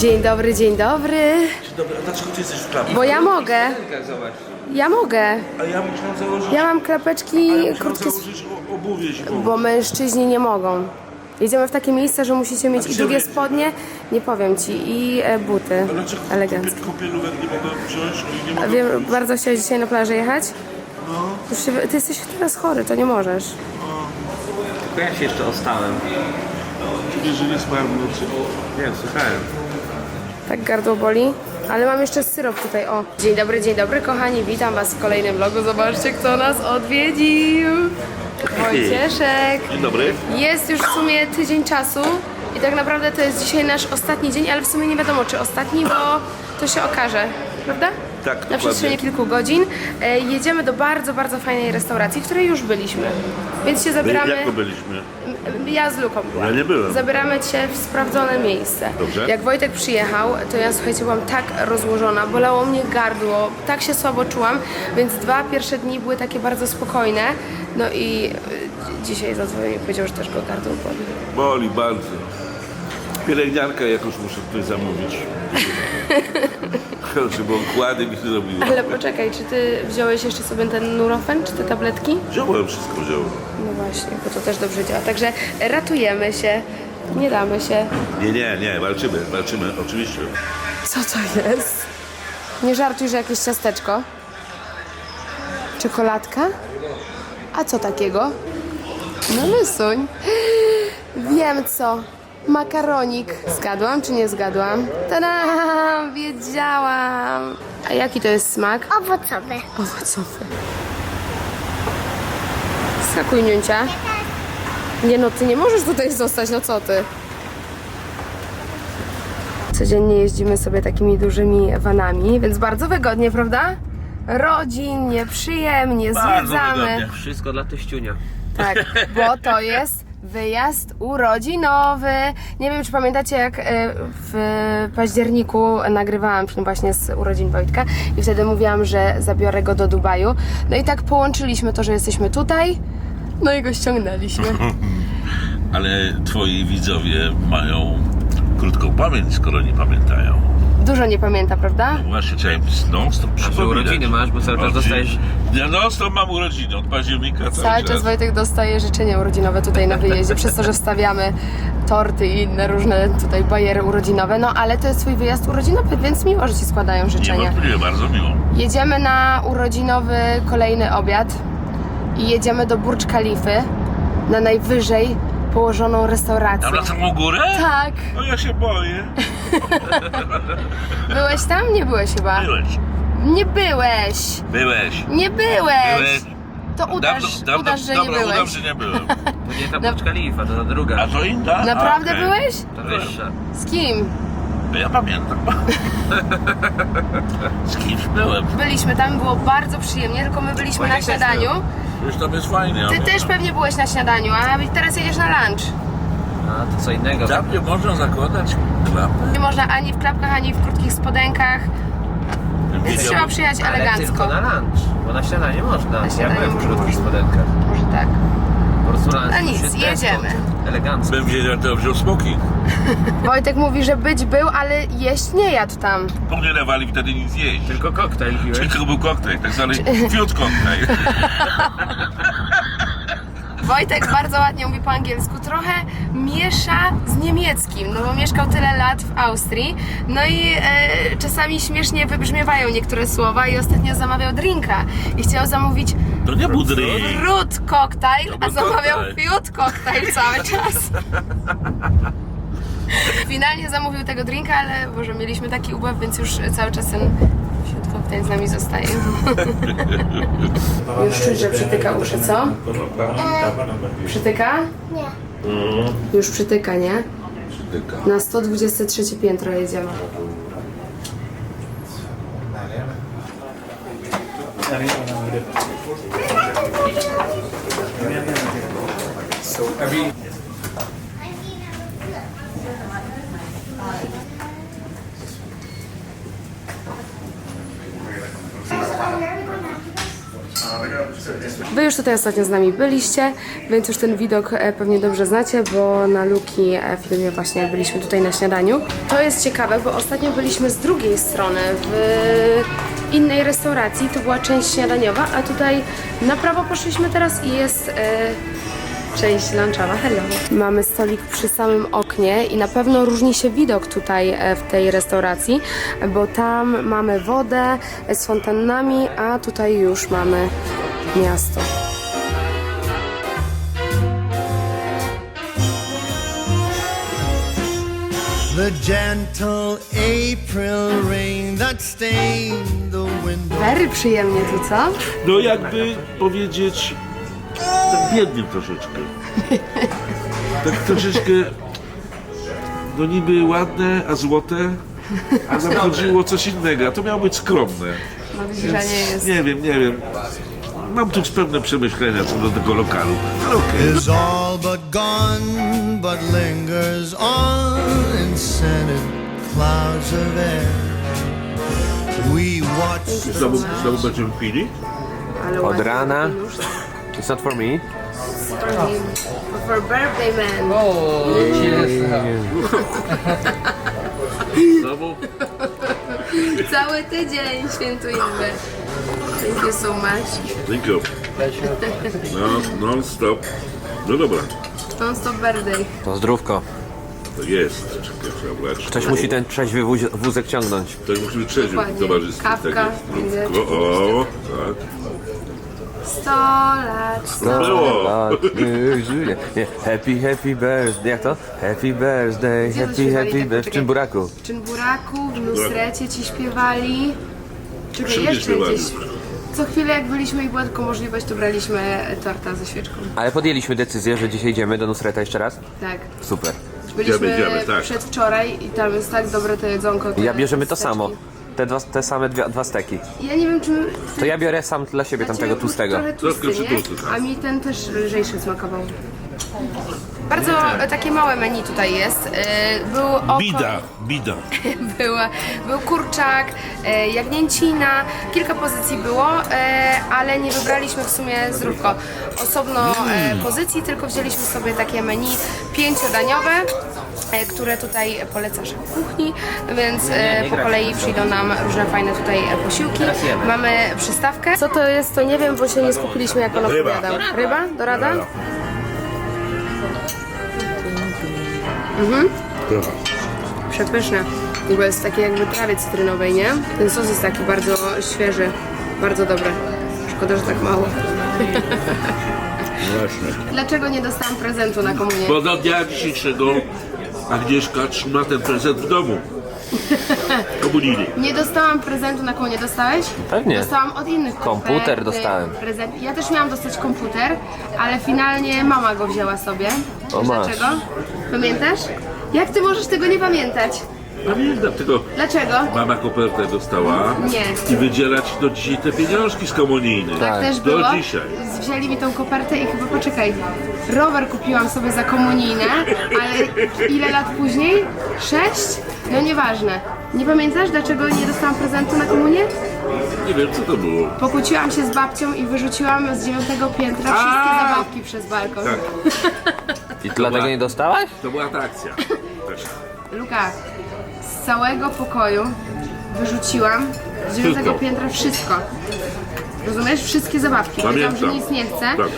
Dzień dobry, dzień dobry. Dobra, a dlaczego ty jesteś w klapie? Bo ja mogę. Zobacz. Ja mogę. A ja musiałem założyć... Ja mam a klapeczki ja musiałem krótkie, założyć o- obuwie zimowe. bo mężczyźni nie mogą. Jedziemy w takie miejsce, że musicie mieć A i gdzie długie wy- spodnie, nie powiem ci, i e, buty A dlaczego eleganckie. kupię- kąpielówek nie mogę wziąć? i Nie A mogę... wiem, bardzo chciałeś dzisiaj na plażę jechać? Już się, ty jesteś teraz chory, to nie możesz. Tylko ja się jeszcze ostałem. Wiesz, że nie spałem w nocy? Nie, słuchałem. Tak gardło boli. Ale mam jeszcze syrop tutaj, o. Dzień dobry, dzień dobry kochani, witam was w kolejnym vlogu. Zobaczcie, kto nas odwiedził. Wojcieszek. Dzień dobry. Jest już w sumie tydzień czasu i tak naprawdę to jest dzisiaj nasz ostatni dzień, ale w sumie nie wiadomo czy ostatni, bo to się okaże, prawda? Tak, Na przestrzeni kilku godzin. E, jedziemy do bardzo, bardzo fajnej restauracji, w której już byliśmy. Więc się zabieramy... Jak to byliśmy? Ja z Luką byłam. Ja nie byłem. Zabieramy cię w sprawdzone miejsce. Dobrze. Jak Wojtek przyjechał, to ja słuchajcie, byłam tak rozłożona, bolało mnie gardło, tak się słabo czułam, więc dwa pierwsze dni były takie bardzo spokojne. No i y, dzisiaj zadzwonił i powiedział, że też go gardło boli. Boli bardzo. Pielęgniarkę jakoś muszę tutaj zamówić. Żeby okłady mi zrobiły. Ale poczekaj, czy ty wziąłeś jeszcze sobie ten Nurofen, czy te tabletki? Wziąłem wszystko, wziąłem. No właśnie, bo to też dobrze działa. Także ratujemy się, nie damy się. Nie, nie, nie, walczymy, walczymy, oczywiście. Co to jest? Nie żartuj, że jakieś ciasteczko. Czekoladka? A co takiego? No wysuń. Wiem co. Makaronik. Zgadłam czy nie zgadłam? Tada! Wiedziałam. A jaki to jest smak? Owocowe. Owocowy. Skakuj, Niuncia. Nie no, ty nie możesz tutaj zostać, no co ty? Codziennie jeździmy sobie takimi dużymi vanami, więc bardzo wygodnie, prawda? Rodzinnie, przyjemnie, Bardzo zwiedzamy. wygodnie. Wszystko dla teściunia. Tak, bo to jest wyjazd urodzinowy. Nie wiem, czy pamiętacie, jak e, w październiku nagrywałam film właśnie z urodzin Wojtka i wtedy mówiłam, że zabiorę go do Dubaju. No i tak połączyliśmy to, że jesteśmy tutaj, no i go ściągnęliśmy. Ale twoi widzowie mają krótką pamięć, skoro nie pamiętają. Dużo nie pamięta, prawda? Właśnie trzeba im non-stop A przypominać. urodziny masz, bo cały czas dostajesz... Ja non-stop mam urodziny, od października cały, Cały czas Wojtek dostaje życzenia urodzinowe tutaj na wyjeździe, przez to, że wstawiamy torty i inne różne tutaj bajery urodzinowe. No ale to jest twój wyjazd urodzinowy, więc miło, że ci składają życzenia. Niewątpliwie, bardzo miło. Jedziemy na urodzinowy kolejny obiad i jedziemy do Burcz Kalify, na najwyżej położoną restaurację. Tam na samą górę? Tak. No ja się boję. Byłeś tam? Nie byłeś chyba. Byłeś. Nie byłeś. Byłeś. Nie byłeś. Byłeś. To udasz, Dawno- dawno- udasz że dobra, nie byłeś. udam, że nie byłem. To nie ta Burcz Khalifa, to ta druga. A to inna? Naprawdę A, okej. byłeś? Ta wyższa. Z kim? Ja pamiętam. Z kimś byłem. Byliśmy tam, było bardzo przyjemnie, tylko my byliśmy na też śniadaniu. Już tam jest fajnie. Ty ale- też pewnie byłeś na śniadaniu, a teraz jedziesz na lunch. A to co innego. Tam nie można zakładać klapy. Nie można ani w klapkach, ani w krótkich spodenkach. Więc trzeba przyjechać Ale elegancko. tylko na lunch, bo na śniadanie można. ja śniadanie byłem w krótkich spodenkach. Może tak. Lunch No nic, się jedziemy. Elegancko. Bym wiedział, to wziął smoking. Wojtek mówi, że być był, ale jeść nie jadł tam. Po mnie dawali wtedy nic jeść. Tylko koktajl piłeś. Tylko był koktajl, tak zwany fiut koktajl. Wojtek bardzo ładnie mówi po angielsku, trochę miesza z niemieckim, no bo mieszkał tyle lat w Austrii. No i e, czasami śmiesznie wybrzmiewają niektóre słowa i ostatnio zamawiał drinka i chciał zamówić To nie był drink. Cocktail, To a zamawiał koktajl. fiut cocktail cały czas. Finalnie zamówił tego drinka, ale może mieliśmy taki ubaw, więc już cały czas ten Siódko tutaj z nami zostaje. Już czuć, że przytyka uszy, co? Przytyka? Nie. Już przytyka, nie? Przytyka. Na 123 piętro jedziemy. So, every Wy już tutaj ostatnio z nami byliście, więc już ten widok e, pewnie dobrze znacie, bo na Luki e, filmie właśnie byliśmy tutaj na śniadaniu. To jest ciekawe, bo ostatnio byliśmy z drugiej strony, w innej restauracji, to była część śniadaniowa, a tutaj na prawo poszliśmy teraz i jest... E, Część lunchowa, hello. Mamy stolik przy samym oknie i na pewno różni się widok tutaj w tej restauracji, bo tam mamy wodę z fontannami, a tutaj już mamy miasto. The gentle April rain that stained the window. Very przyjemnie tu, co? No jakby powiedzieć, tak biednie troszeczkę. Tak troszeczkę, no niby ładne, a złote, a nam chodziło o coś innego, a to miało być skromne. No widzisz, że nie jest. Nie wiem, nie wiem. Mam tu pewne przemyślenia co do tego lokalu, ale okej. Is all but gone, but lingers on in scented clouds of air. We watch Znowu, znowu będziemy pili? Ale Od ładnie. rana. Nóż. It's not for me. For birthday man. Znowu? Cały tydzień świętujemy. Thank you so much. Thank you. No, non stop. No dobra, Non stop birthday. To zdrówko. to jest. Czekaj, trzeba brać. Ktoś musi ten trzeźwy wóz- wózek ciągnąć. To musi być trzeźwy w Dokładnie. towarzystwie. Kawka, Tak jest. O, tak. 100 lat, 100 Było. Lat, niech żyje. Nie, Happy, happy birthday. Jak to? Happy birthday, Gdzie to happy, śpiewali? happy Tak, birthday. W czym buraku? W Czynburaku, w Nusrecie ci śpiewali. Śpiewali. gdzieś. Co chwilę jak byliśmy i była tylko możliwość, to braliśmy torta ze świeczką. Ale podjęliśmy decyzję, że dzisiaj idziemy do Nusreta jeszcze raz. Tak. Super. Byliśmy Idziemy, idziemy, tak. przedwczoraj i tam jest tak dobre to jedzonko. te Ja bierzemy to steczki. samo. Te, dwa, te same dwie, dwa steki. Ja nie wiem, czy... To ja biorę sam dla siebie dla tamtego był tłustego. Tłusty, Troszkę nie? przytłusty, tak. A mi ten też lżejszy smakował. Bardzo takie małe menu tutaj jest. E, Był oko, Bida, bida. był, był kurczak, e, jagnięcina, kilka pozycji było, e, ale nie wybraliśmy w sumie zdrówko osobno e, pozycji, tylko wzięliśmy sobie takie menu pięciodaniowe, które tutaj poleca szef kuchni, więc po kolei przyjdą nam różne fajne tutaj e, posiłki. Mamy przystawkę. Co to jest, to nie wiem, bo się nie skupiliśmy jak on Ryba. opowiadał. Ryba? Dorada? Dobra. Przepyszne. W ogóle jest takie jakby trawy cytrynowej, nie? Ten sos jest taki bardzo świeży, bardzo dobry. Szkoda, że tak mało. Właśnie. Dlaczego nie dostałam prezentu na komunię? Bo do dnia dzisiejszego Agnieszka trzyma ten prezent w domu. Komunijny. Nie dostałam prezentu na komunię. Dostałeś? Pewnie. Dostałam od innych Komputer dostałem. Prezent. Ja też miałam dostać komputer, ale finalnie mama go wzięła sobie. O, Wiesz masz. Dlaczego? Pamiętasz? Jak ty możesz tego nie pamiętać? Pamiętam tego. Dlaczego? Mama kopertę dostała Nie. i wydzielać do dzisiaj te pieniążki z komunijnej. Tak też Do było. dzisiaj. Wzięli mi tą kopertę i chyba poczekaj. Rower kupiłam sobie za komunijne, ale ile lat później? Sześć? No nieważne. Nie pamiętasz, dlaczego nie dostałam prezentu na komunię? Nie wiem co to było. Pokłóciłam się z babcią i wyrzuciłam z dziewiątego piętra wszystkie A! zabawki przez balkon. Tak, I dlatego nie dostałaś? to była ta akcja. Też. Luka, z całego pokoju wyrzuciłam z dziewiątego Wszystko. piętra wszystko. Rozumiesz? Wszystkie zabawki. Powiedziałam, że Pamiętam. nic nie chcę. Tak.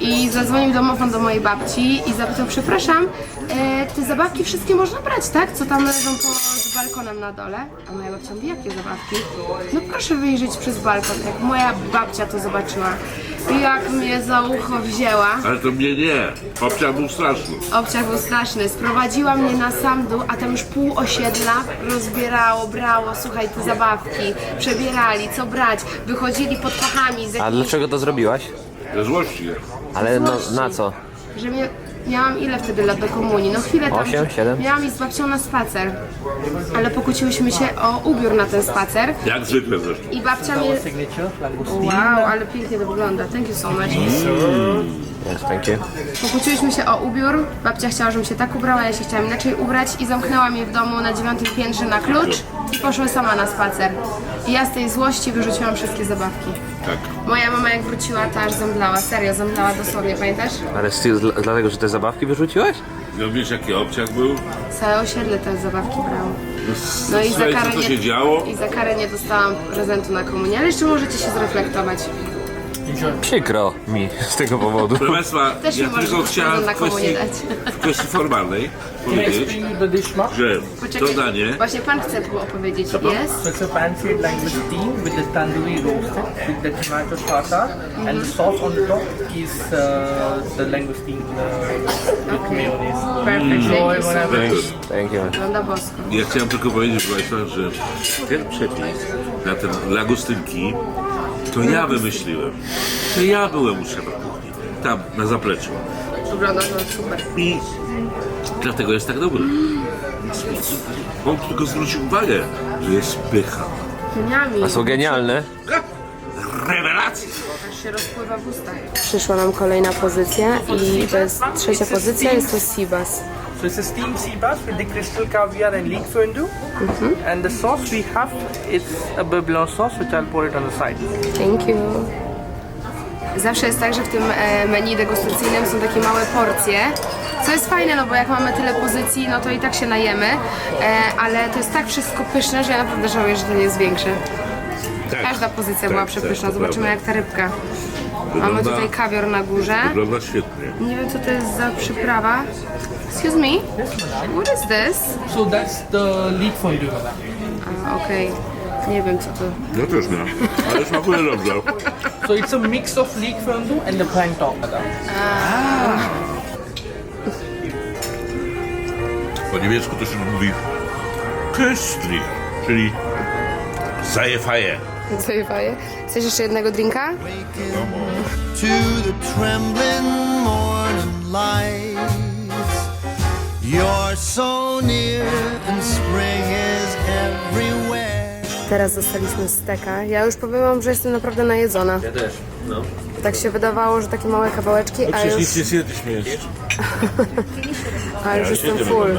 I zadzwonił domofon do mojej babci i zapytał, przepraszam, e, te zabawki wszystkie można brać, tak? Co tam leżą pod balkonem na dole? A moja babcia mówi, jakie zabawki? No proszę wyjrzeć przez balkon. Jak moja babcia to zobaczyła, jak mnie za ucho wzięła. Ale to mnie nie. Obciach był straszny. Obciach był straszny. Sprowadziła mnie na sam dół, a tam już pół osiedla rozbierało, brało, słuchaj, te zabawki. Przebierali, co brać. Wychodzili pod pachami z A dlaczego to zrobiłaś? Ze złości. Ale no, na co? Że mnie, miałam ile wtedy lat do komunii? No chwilę tam. Osiem, siedem? Miałam iść z babcią na spacer. Ale pokłóciłyśmy się o ubiór na ten spacer. Jak zwykle zresztą. I babcia mnie... Wow, ale pięknie to wygląda. Thank you so much. Yes, thank you. Pokłóciłyśmy się o ubiór. Babcia chciała, żebym się tak ubrała, ja się chciałam inaczej ubrać i zamknęła mnie w domu na dziewiątym piętrze na klucz i poszła sama na spacer. I ja z tej złości wyrzuciłam wszystkie zabawki. Tak. Moja mama jak wróciła, to aż zemdlała, serio, zemdlała dosłownie, pamiętasz? Ale still, dla, dlatego, że te zabawki wyrzuciłeś? No wiesz jaki obciach był? Całe osiedle te zabawki brało. No i za karę co nie, się działo? I za karę nie dostałam prezentu na komunię, ale jeszcze możecie się zreflektować. Przykro mi z tego powodu. Proszę Państwa, Też ja nie tylko chciałem w kwestii, dać. w kwestii formalnej powiedzieć, że to Poczekaj, danie właśnie pan chce tu opowiedzieć. Jest? So it's a fancy langoustine with the tandoori roasted with the tomato tartar and the sauce on the top is uh, the langoustine uh, with mayonnaise. Perfect, thank you so Very much. good. Thank you. Wygląda bosko. Ja chciałem tylko powiedzieć, proszę Państwa, że ten przepis na ten lagostynki to ja wymyśliłem. To ja byłem u szefa kuchni, tam na zapleczu. Wygląda to super. I dlatego jest tak dobry. On tylko zwrócił uwagę, że jest pycha. Dniami. A są genialne? Rewelacja! Aż się rozpływa w ustach. Przyszła nam kolejna pozycja i to jest trzecia pozycja, jest to Sibas. So it's a steamed sea bass with the crystal caviar and leek fondue. And the sauce we have is a beurre sauce which I'll pour it on the side. Thank you. Zawsze jest tak, że w tym e, menu degustacyjnym są takie małe porcje, co jest fajne, no bo jak mamy tyle pozycji, no to i tak się najemy, e, ale to jest tak wszystko pyszne, że ja naprawdę żałuję, że to nie jest większe. Tak. Każda pozycja Tak, była tak, przepyszna, to zobaczymy jak ta rybka. Mamy Wygląda- tutaj kawior na górze. Wygląda świetnie. Nie wiem co to jest za przyprawa. Excuse me? What is this? So that's the leek fondue. A, Okej, nie wiem co to. Ja też nie, ale smakuje dobrze. So it's a mix of leek fondue and the plantain. Po niemiecku to się mówi köstlich, czyli zajefaje. Zajewaje. Chcesz jeszcze jednego drinka? to the trembling morning lights. You're so near, and spring is everywhere. Teraz dostaliśmy steka. Ja już powiem wam, że jestem naprawdę najedzona. Ja też. No. Tak się wydawało, że takie małe kawałeczki, a Przecież już, nic nie zjedliśmy jeszcze. a już jestem full.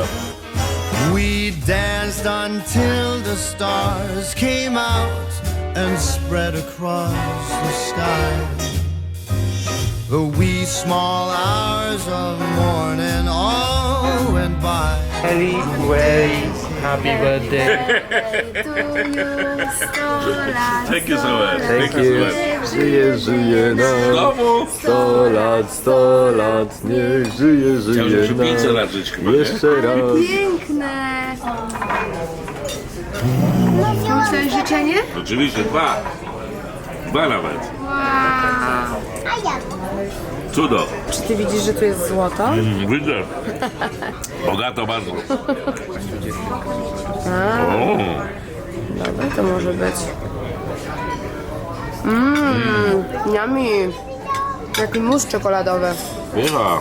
We danced until the stars came out and spread across the sky. The wee small hours of morning all went by. Very, very happy birthday. Thank you so much. Thank you. Żyje, żyje nam. Znowu! 100 lat, 100 lat, niech żyje, żyje że 500 nam. lat żyć chyba, nie? Jeszcze raz. Piękne! Chciałeś życzenie? Oczywiście, dwa. Dwa nawet. Wow. Cudo. Czy ty widzisz, że tu jest złoto? Mm, Widzę. Bogato bardzo. O, Dobra, to może być. Mmm, yummy. Jaki mus czekoladowy. pycha.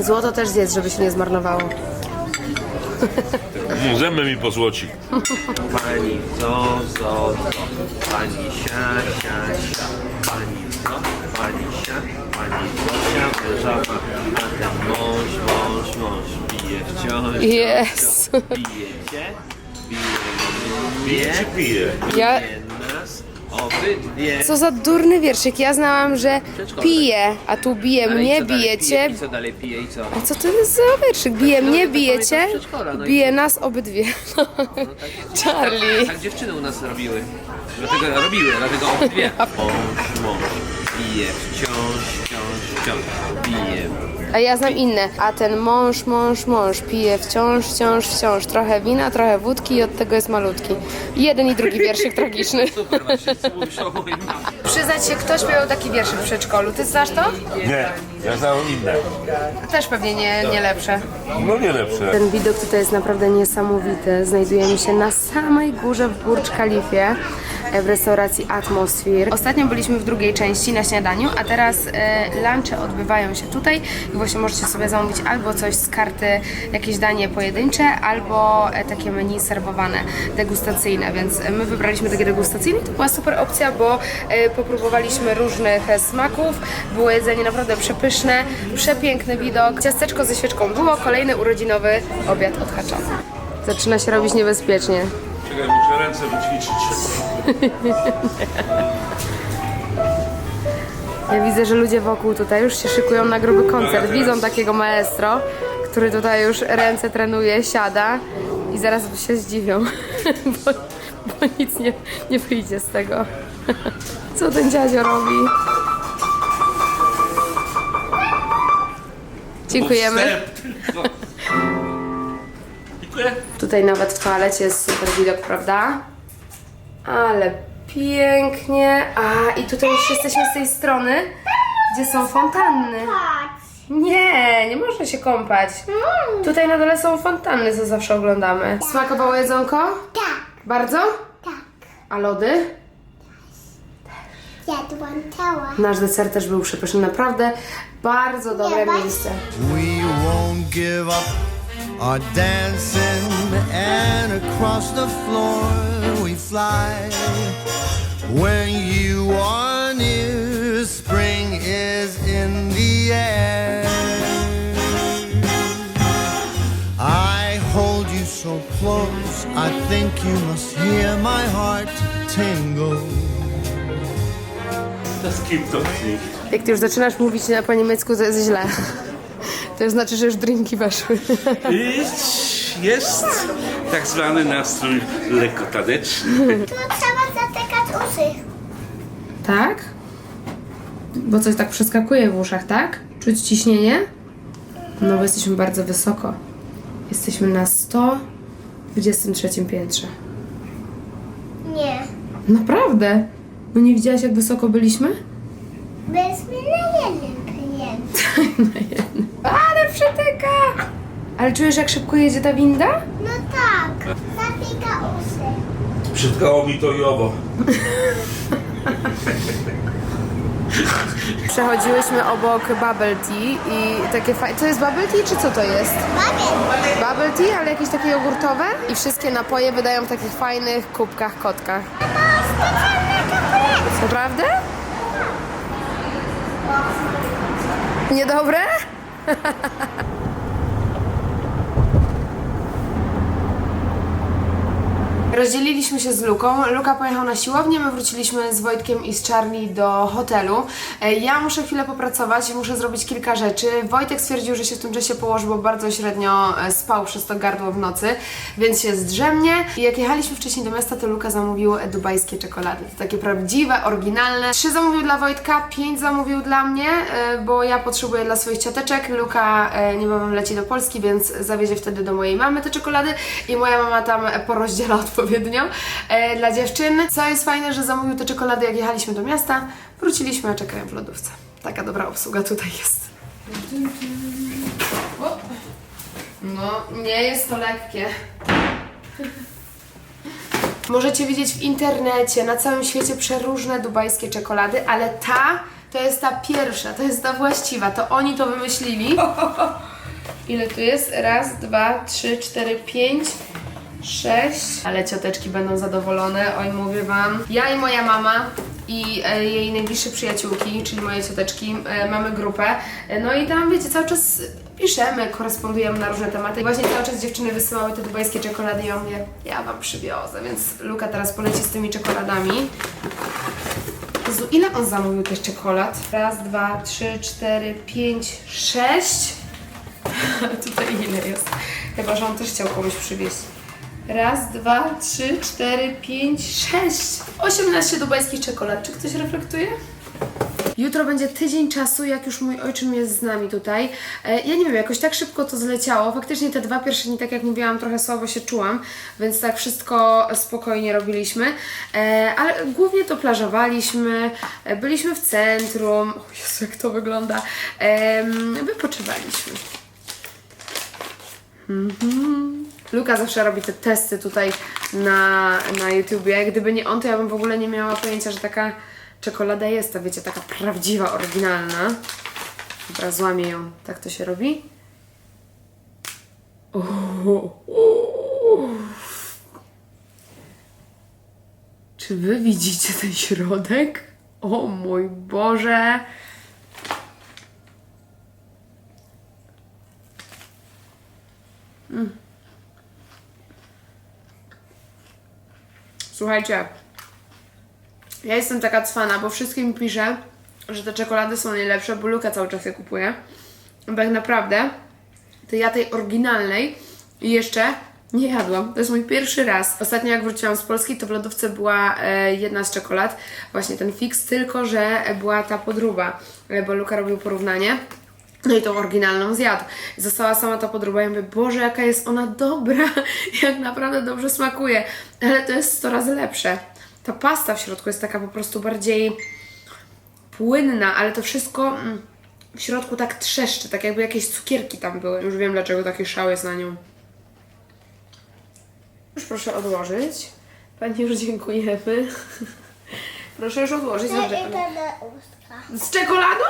Złoto też zjedz, żeby się nie zmarnowało. Zęby mi posłoci. Pani zo, zo, zo. Pani sia, sia, sia. Pani zo, pani sia, pani zosia, wyżaba. A ten mąż, mąż, mąż bije wciąż. Jest. Bije cię, bije mnie, Piję. Ja, bije. Co za durny wierszyk. Ja znałam, że pije, a tu bije mnie, bijecie. pije? I co dalej pije i co? A co to jest za wierszyk? Bije mnie, tak bijecie, przedszkola, no bije nas obydwie. Charlie. Tak dziewczyny u nas robiły. Dlatego robiły, dlatego obydwie. Mąż bije wciąż, wciąż, wciąż. Bije A ja znam inne. A ten mąż, mąż, mąż pije wciąż, wciąż, wciąż. Trochę wina, trochę wódki i od tego jest malutki. Jeden i drugi wierszyk tragiczny. Super, właśnie mówisz o moim Przyznać się, ktoś miał taki wierszyk w przedszkolu. Ty znasz to? Nie, ja znam inne. Też pewnie nie, nie lepsze. No nie lepsze. Ten widok tutaj jest naprawdę niesamowity. Znajdujemy się na samej górze w Burcz Kalifie w restauracji Atmosphere. Ostatnio byliśmy w drugiej części na a teraz e, lunche odbywają się tutaj i właśnie możecie sobie zamówić albo coś z karty, jakieś danie pojedyncze, albo e, takie menu serwowane, degustacyjne, więc my wybraliśmy takie degustacyjne, to była super opcja, bo e, popróbowaliśmy różnych smaków, było jedzenie naprawdę przepyszne, przepiękny widok, ciasteczko ze świeczką było, kolejny urodzinowy obiad odhaczony. Zaczyna się robić niebezpiecznie. Czekaj, muszę ręce wyćwiczyć. Ja widzę, że ludzie wokół tutaj już się szykują na gruby koncert. Widzą takiego maestro, który tutaj już ręce trenuje, siada i zaraz się zdziwią, bo, bo nic nie, nie wyjdzie z tego. Co ten dziadzio robi? Dziękujemy. Dziękuję. Tutaj nawet w toalecie jest super widok, prawda? Ale pięknie. A, i tutaj już jesteśmy z tej strony, gdzie są fontanny. Nie, nie można się kąpać. Tutaj na dole są fontanny, co zawsze oglądamy. Smakowało jedzonko? Tak, Bardzo? tak. A lody? Jadłam cała. Nasz deser też był przepyszny, naprawdę bardzo dobre miejsce. We won't give up our dancing, and across the floor we fly. When you are near, spring is in the air. I hold you so close, I think you must hear my heart tingle. Gibt doch nicht. Jak ty już zaczynasz mówić na po niemiecku, to jest źle. To znaczy, że już drinki weszły. I Jest tak zwany nastrój lekko taneczny. Tu trzeba zatykać uszy. Tak? Bo coś tak przeskakuje w uszach, tak? Czuć ciśnienie? No bo jesteśmy bardzo wysoko. Jesteśmy na 123 piętrze. Nie. Naprawdę? No nie widziałaś jak wysoko byliśmy? Byliśmy na jednym kliencie. Ale przetyka! Ale czujesz jak szybko jedzie ta winda? No tak. Zatyka uszy. Przytkało mi to i owo. Przechodziłyśmy obok bubble tea i takie fajne... To jest bubble tea czy co to jest? Bubble tea, ale jakieś takie jogurtowe? I wszystkie napoje wydają w takich fajnych kubkach, kotkach. Naprawdę? Niedobre? Rozdzieliliśmy się z Luką. Luka pojechał na siłownię, my wróciliśmy z Wojtkiem i z Charlie do hotelu. E, Ja muszę chwilę popracować, muszę zrobić kilka rzeczy. Wojtek stwierdził, że się w tym czasie położy, bo bardzo średnio e, spał przez to gardło w nocy, więc się zdrzemnie. I jak jechaliśmy wcześniej do miasta, to Luka zamówił dubajskie czekolady. Takie prawdziwe, oryginalne. Trzy zamówił dla Wojtka, pięć zamówił dla mnie, e, bo ja potrzebuję dla swoich cioteczek. Luka niebawem leci do Polski, więc zawiezie wtedy do mojej mamy te czekolady i moja mama tam porozdziela odpowiednio e, dla dziewczyn. Co jest fajne, że zamówił te czekolady jak jechaliśmy do miasta. Wróciliśmy, a czekają w lodówce. Taka dobra obsługa tutaj jest. No, nie jest to lekkie. Możecie widzieć w internecie, na całym świecie przeróżne dubajskie czekolady, ale ta to jest ta pierwsza, to jest ta właściwa, to oni to wymyślili. Ile tu jest? Raz, dwa, trzy, cztery, pięć, Ale cioteczki będą zadowolone, oj mówię wam. Ja i moja mama i e, jej najbliższe przyjaciółki, czyli moje cioteczki, e, mamy grupę. E, no i tam, wiecie, cały czas piszemy, korespondujemy na różne tematy. I właśnie cały czas dziewczyny wysyłały te dubajskie czekolady i ja mówię, ja wam przywiozę, więc Luka teraz poleci z tymi czekoladami. Jezu, ile on zamówił tych czekolad? Raz, dwa, trzy, cztery, pięć, sześć. Tutaj ile jest? Chyba, że on też chciał komuś przywieźć. Raz, dwa, trzy, cztery, pięć, sześć. 18 dubajskich czekolad. Czy ktoś reflektuje? Jutro będzie tydzień czasu, jak już mój ojczym jest z nami tutaj. E, Ja nie wiem, jakoś tak szybko to zleciało. Faktycznie te dwa pierwsze dni, tak jak mówiłam, trochę słabo się czułam, więc tak wszystko spokojnie robiliśmy. E, Ale głównie to plażowaliśmy, e, byliśmy w centrum. O Jezu, jak to wygląda. Wypoczywaliśmy. Luka zawsze robi te testy tutaj na, na YouTubie. Gdyby nie on, to ja bym w ogóle nie miała pojęcia, że taka czekolada jest ta, wiecie, taka prawdziwa, oryginalna. Dobra, złamię ją. Tak to się robi. Czy wy widzicie ten środek? O mój Boże! Słuchajcie, ja jestem taka cwana, bo wszystkim piszę, że te czekolady są najlepsze, bo Luka cały czas je kupuje. Bo tak naprawdę to ja tej oryginalnej jeszcze nie jadłam. To jest mój pierwszy raz. Ostatnio jak wróciłam z Polski, to w lodówce była e, jedna z czekolad, właśnie ten fix, tylko że była ta podróba, e, bo Luka robił porównanie. No i tą oryginalną zjadł. Została sama ta podróba i mówię, Boże, jaka jest ona dobra, jak naprawdę dobrze smakuje. Ale to jest 100 razy lepsze. Ta pasta w środku jest taka po prostu bardziej płynna, ale to wszystko mm, w środku tak trzeszczy, tak jakby jakieś cukierki tam były. Już wiem, dlaczego taki szał jest na nią. Już proszę odłożyć. Pani już dziękujemy. proszę już odłożyć. Dobrze, pani. Z czekoladą?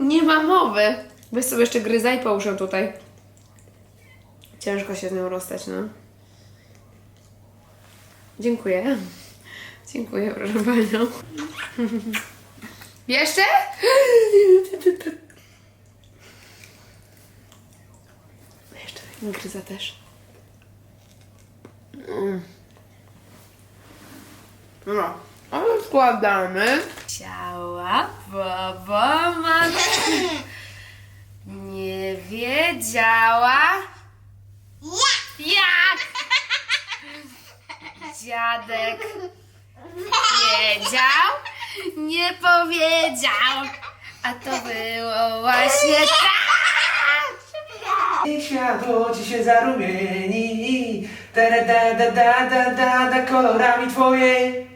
Nie ma mowy. Weź sobie jeszcze gryza i połóż ją tutaj. Ciężko się z nią rozstać, no. Dziękuję. Dziękuję, proszę panią. Jeszcze? Jeszcze gryza też. Mm. No, ale składamy. Ciała, baba, matki. Nie wiedziała. Jak? Dziadek wiedział, nie powiedział. A to było właśnie tak. Światło ci się zarumieni da da da da da da da kolorami twojej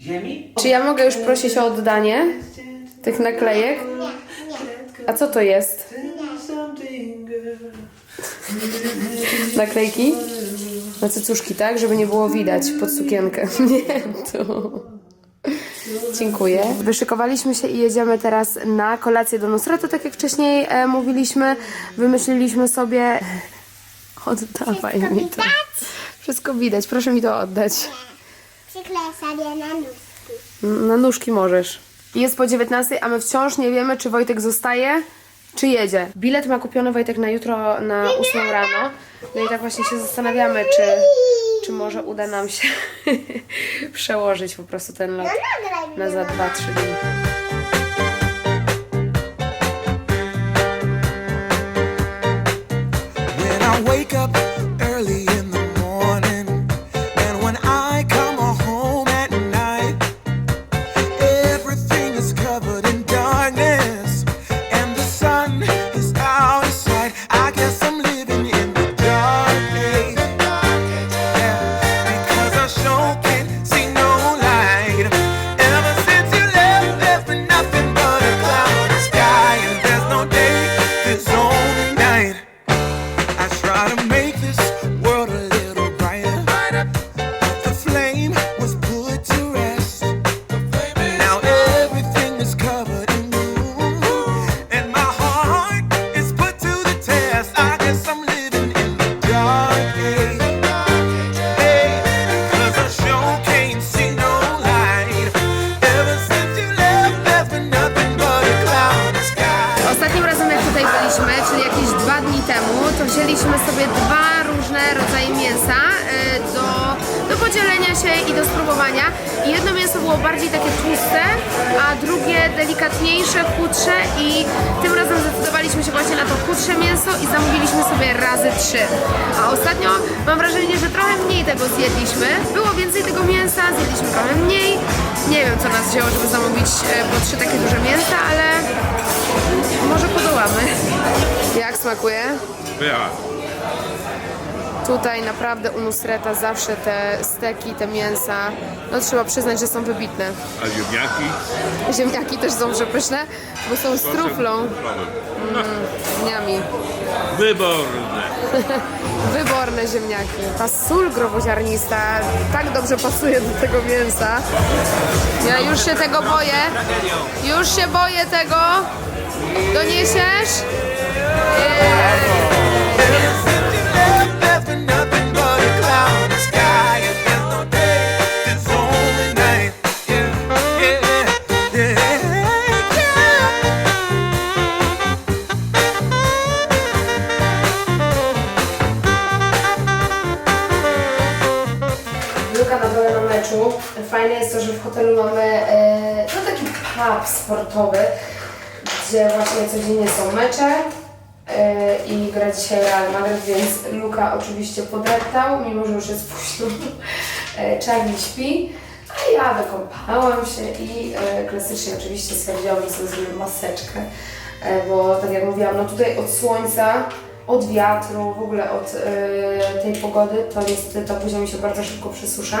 ziemi. Czy ja mogę już prosić o oddanie tych naklejek? A co to jest? Naklejki? Na cycuszki, tak? Żeby nie było widać pod sukienkę. Nie, to... Dziękuję. Wyszykowaliśmy się i jedziemy teraz na kolację do Nusretu, tak jak wcześniej e, mówiliśmy. Wymyśliliśmy sobie... Oddawaj mi to. Wszystko widać, proszę mi to oddać. Przykleję sobie na nóżki. Na nóżki możesz. Jest po 19, a my wciąż nie wiemy, czy Wojtek zostaje, czy jedzie. Bilet ma kupiony Wojtek na jutro na 8 rano. No i tak właśnie się zastanawiamy, czy, czy może uda nam się przełożyć po prostu ten lot Nagraj na za 2-3 dni. Tłuste, a drugie delikatniejsze, chudsze i tym razem zdecydowaliśmy się właśnie na to chudsze mięso i zamówiliśmy sobie razy trzy. A ostatnio mam wrażenie, że trochę mniej tego zjedliśmy. Było więcej tego mięsa, zjedliśmy trochę mniej. Nie wiem co nas wzięło, żeby zamówić e, po trzy takie duże mięsa, ale może podołamy. Jak smakuje? Ja. Tutaj naprawdę u Nusreta zawsze te steki, te mięsa, no trzeba przyznać, że są wybitne. A ziemniaki? Ziemniaki też są przepyszne, bo są z truflą. Sosem truflowym. Niami. Wyborne. Wyborne ziemniaki. Ta sól groboziarnista tak dobrze pasuje do tego mięsa. Ja już się tego boję. Już się boję tego. Doniesiesz? There's sportowy, gdzie właśnie codziennie są mecze e, i gra dzisiaj Real Madrid, więc Luka oczywiście podeptał, mimo że już jest późno. E, Charlie śpi, a ja wykąpałam się i e, klasycznie oczywiście stwierdziłam, że sobie maseczkę, bo tak jak mówiłam, no tutaj od słońca od wiatru, w ogóle od tej pogody, to niestety ta buzia mi się bardzo szybko przesusza.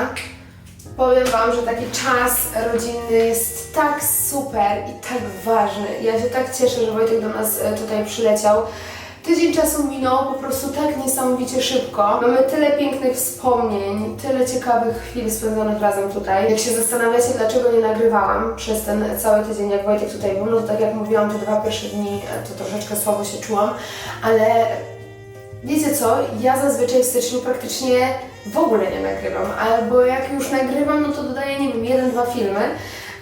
Powiem Wam, że taki czas rodzinny jest tak super i tak ważny. Ja się tak cieszę, że Wojtek do nas e, tutaj przyleciał. Tydzień czasu minął po prostu tak niesamowicie szybko. Mamy tyle pięknych wspomnień, tyle ciekawych chwil spędzonych razem tutaj. Jak się zastanawiacie, dlaczego nie nagrywałam przez ten cały tydzień, jak Wojtek tutaj był, no to tak jak mówiłam, te dwa pierwsze dni e, to troszeczkę słabo się czułam, ale Wiecie co, ja zazwyczaj w styczniu praktycznie w ogóle nie nagrywam, albo jak już nagrywam, no to dodaję, nie wiem, jeden, dwa filmy,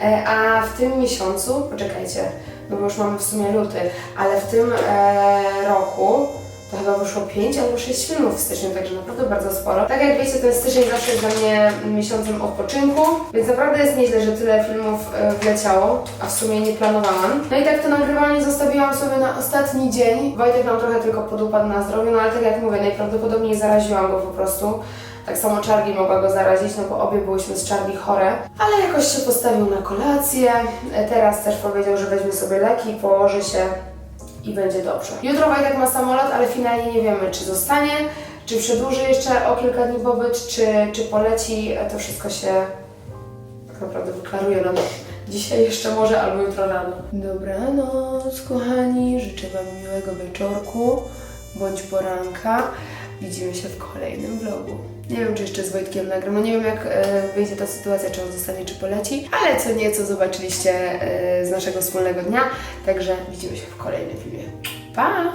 e, a w tym miesiącu, poczekajcie, no bo już mamy w sumie luty, ale w tym e, roku to chyba wyszło 5 albo 6 filmów w styczniu, także naprawdę bardzo sporo. Tak jak wiecie, ten styczeń zawsze jest dla mnie miesiącem odpoczynku, więc naprawdę jest nieźle, że tyle filmów e, wleciało, a w sumie nie planowałam. No i tak to nagrywanie zostawiłam sobie na ostatni dzień. Wojtek nam trochę tylko podupadł na zdrowiu, no ale tak jak mówię, najprawdopodobniej zaraziłam go po prostu. Tak samo Charlie mogła go zarazić, no bo obie byłyśmy z Charlie chore. Ale jakoś się postawił na kolację. E, Teraz też powiedział, że weźmie sobie leki, położy się i będzie dobrze. Jutro Wojtek ma samolot, ale finalnie nie wiemy, czy zostanie, czy przedłuży jeszcze o kilka dni pobyt, czy, czy poleci. To wszystko się tak naprawdę wyklaruje nam dzisiaj jeszcze może, albo jutro rano. Dobranoc, kochani. Życzę Wam miłego wieczorku bądź poranka. Widzimy się w kolejnym vlogu. Nie wiem, czy jeszcze z Wojtkiem nagram. No nie wiem, jak e, wyjdzie ta sytuacja, czy on zostanie, czy poleci, ale co nieco zobaczyliście e, z naszego wspólnego dnia. Także widzimy się w kolejnym filmie. Pa!